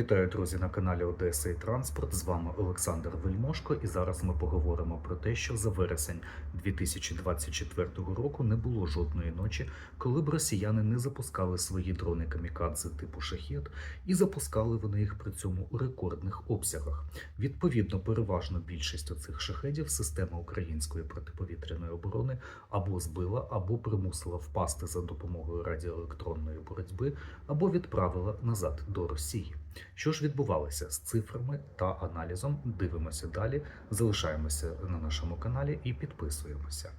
Вітаю, друзі, на каналі Одеса і Транспорт. З вами Олександр Вельмошко, і зараз ми поговоримо про те, що за вересень 2024 року не було жодної ночі, коли б росіяни не запускали свої дрони камікадзе типу шахет, і запускали вони їх при цьому у рекордних обсягах. Відповідно, переважно більшість оцих шахедів система української протиповітряної оборони або збила, або примусила впасти за допомогою радіоелектронної боротьби, або відправила назад до Росії. Що ж відбувалося з цифрами та аналізом? Дивимося далі, залишаємося на нашому каналі і підписуємося.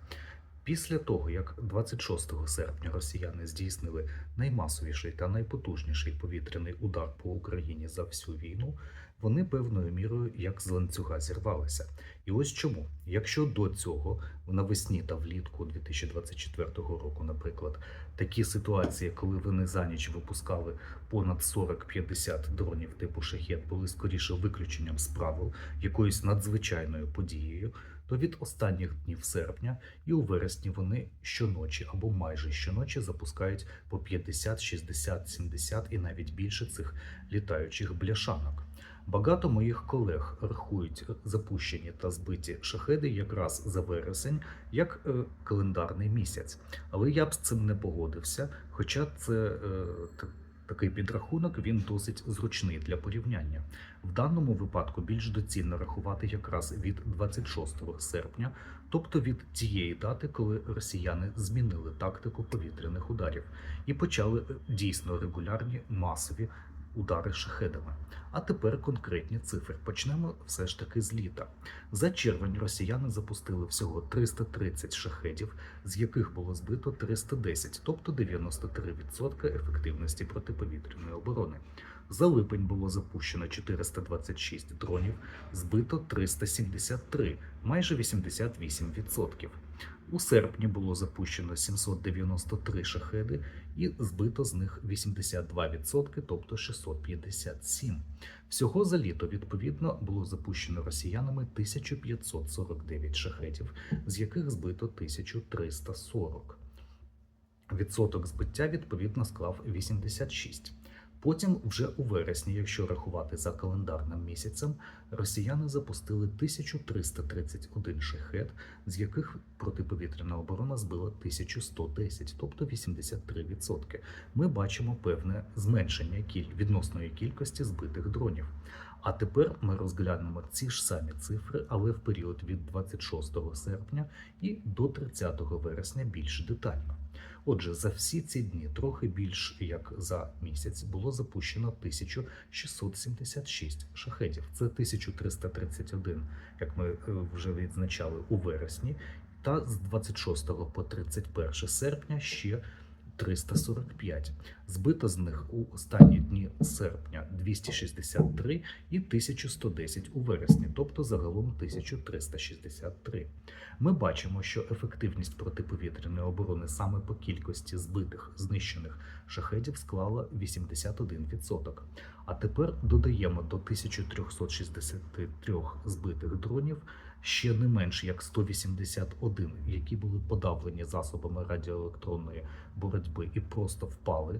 Після того, як 26 серпня росіяни здійснили наймасовіший та найпотужніший повітряний удар по Україні за всю війну, вони певною мірою як з ланцюга зірвалися. І ось чому, якщо до цього навесні та влітку 2024 року, наприклад, такі ситуації, коли вони за ніч випускали понад 40-50 дронів типу шахет, були скоріше виключенням з правил якоюсь надзвичайною подією, то від останніх днів серпня і у вересні вони щоночі або майже щоночі запускають по 50, 60, 70 і навіть більше цих літаючих бляшанок. Багато моїх колег рахують запущені та збиті шахеди якраз за вересень як е, календарний місяць. Але я б з цим не погодився, хоча це е, такий підрахунок він досить зручний для порівняння. В даному випадку більш доцільно рахувати якраз від 26 серпня, тобто від тієї дати, коли росіяни змінили тактику повітряних ударів і почали е, дійсно регулярні масові удари шахедами. А тепер конкретні цифри. Почнемо все ж таки з літа. За червень росіяни запустили всього 330 шахедів, з яких було збито 310, тобто 93% ефективності протиповітряної оборони. За липень було запущено 426 дронів, збито 373, майже 88%. У серпні було запущено 793 шахеди і збито з них 82%, тобто 657. Всього за літо, відповідно, було запущено росіянами 1549 шахедів, з яких збито 1340. Відсоток збиття, відповідно, склав 86. Потім, вже у вересні, якщо рахувати за календарним місяцем, росіяни запустили 1331 шахет, з яких протиповітряна оборона збила 1110, тобто 83%. Ми бачимо певне зменшення кіль- відносної кількості збитих дронів. А тепер ми розглянемо ці ж самі цифри, але в період від 26 серпня і до 30 вересня більш детально. Отже, за всі ці дні, трохи більш як за місяць, було запущено 1676 шахедів. Це 1331, як ми е, вже відзначали у вересні, та з 26 по 31 серпня ще 345. Збито з них у останні дні серпня 263 і 1110 у вересні, тобто загалом 1363. Ми бачимо, що ефективність протиповітряної оборони саме по кількості збитих знищених шахедів склала 81%. А тепер додаємо до 1363 збитих дронів ще не менш як 181, які були подавлені засобами радіоелектронної боротьби і просто впали.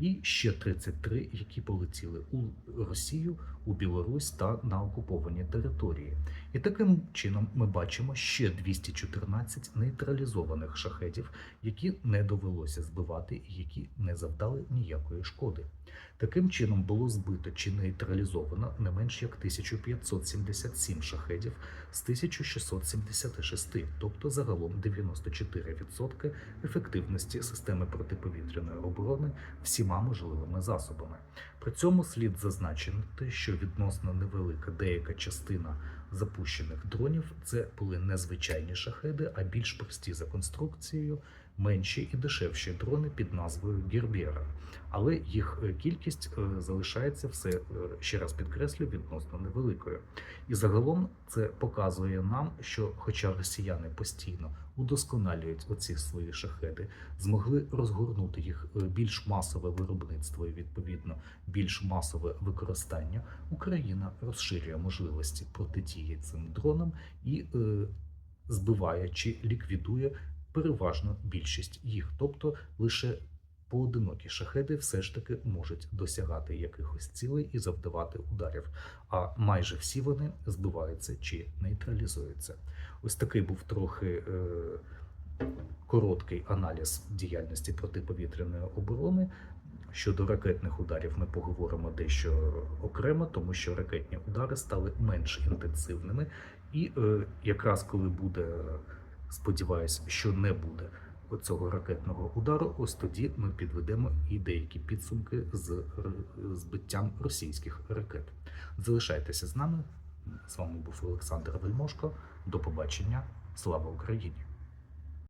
І ще 33, які полетіли у Росію, у Білорусь та на окуповані території. І таким чином ми бачимо ще 214 нейтралізованих шахедів, які не довелося збивати і які не завдали ніякої шкоди. Таким чином було збито чи нейтралізовано не менш як 1577 шахедів з 1676, тобто загалом 94% ефективності системи протиповітряної оборони всіма можливими засобами. При цьому слід зазначити, що відносно невелика деяка частина запущених дронів це були не звичайні шахеди, а більш прості за конструкцією, менші і дешевші дрони під назвою Гербера. Але їх е, кількість е, залишається все е, ще раз підкреслю відносно невеликою. І загалом це показує нам, що, хоча росіяни постійно удосконалюють оці свої шахеди, змогли розгорнути їх більш масове виробництво і відповідно більш масове використання, Україна розширює можливості протидії цим дронам і збиває чи ліквідує переважно більшість їх, тобто лише поодинокі шахеди все ж таки можуть досягати якихось цілей і завдавати ударів, а майже всі вони збиваються чи нейтралізуються. Ось такий був трохи е, короткий аналіз діяльності протиповітряної оборони. Щодо ракетних ударів ми поговоримо дещо окремо, тому що ракетні удари стали менш інтенсивними. І е, якраз коли буде, сподіваюся, що не буде цього ракетного удару, ось тоді ми підведемо і деякі підсумки з збиттям російських ракет. Залишайтеся з нами. З вами був Олександр Вельмошко. До побачення. Слава Україні!